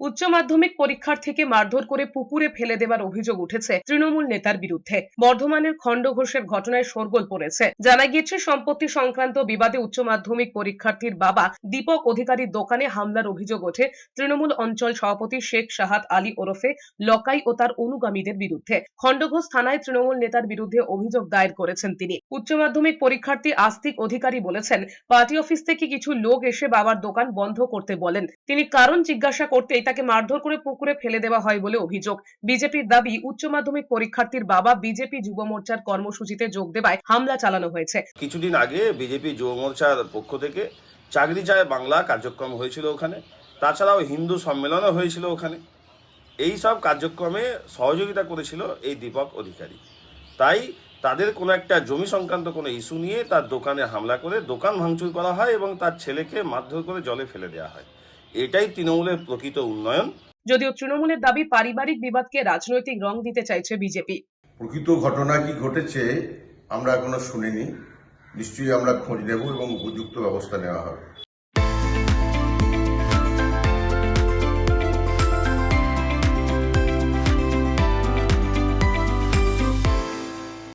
উচ্চ মাধ্যমিক পরীক্ষার্থীকে মারধর করে পুকুরে ফেলে দেওয়ার অভিযোগ উঠেছে তৃণমূল নেতার বিরুদ্ধে। বর্ধমানের খণ্ডঘোষের ঘটনায় শোরগোল পড়েছে। জানা গিয়েছে, সম্পত্তি সংক্রান্ত বিবাদে উচ্চ মাধ্যমিক পরীক্ষার্থীর বাবা দীপক অধিকারীর দোকানে হামলার অভিযোগ ওঠে তৃণমূল অঞ্চল সভাপতি শেখ শাহাদ আলী ওরফে লকাই ও তার অনুগামীদের বিরুদ্ধে। খণ্ডঘোষ থানায় তৃণমূল নেতার বিরুদ্ধে অভিযোগ দায়ের করেছেন তিনি। উচ্চ মাধ্যমিক পরীক্ষার্থী আস্তিক অধিকারী বলেছেন, পার্টি অফিস থেকে কিছু লোক এসে বাবার দোকান বন্ধ করতে বলেন। তিনি কারণ জিজ্ঞাসা করতেই তাকে মারধর করে পুকুরে ফেলে দেওয়া হয় বলে অভিযোগ। বিজেপির দাবি, উচ্চ মাধ্যমিক পরীক্ষার্থীর বাবা বিজেপি যুব মোর্চার কর্মসূচিতে যোগ দেওয়ায় হামলা চালানো হয়েছে। কিছুদিন আগে বিজেপি যুব মোর্চার পক্ষ থেকে চাকরি চায় বাংলা কার্যক্রম হয়েছিল ওখানে। তাছাড়াও হিন্দু সম্মেলনও হয়েছিল ওখানে। এই সব কার্যক্রমে সহযোগিতা করেছিল এই দীপক অধিকারী। তাই তাদের কোনো একটা জমি সংক্রান্ত কোনো ইস্যু নিয়ে তার দোকানে হামলা করে দোকান ভাঙচুর করা হয় এবং তার ছেলেকে মারধর করে জলে ফেলে দেওয়া হয়। এটাই তৃণমূলের প্রকৃত উন্নয়ন। যদিও তৃণমূলের দাবি পারিবারিক বিবাদকে রাজনৈতিক রং দিতে চাইছে বিজেপি। প্রকৃত ঘটনা কি ঘটেছে আমরা এখনও শুনিনি। নিশ্চয়ই আমরা খোঁজ নেব এবং উপযুক্ত ব্যবস্থা নেওয়া হবে।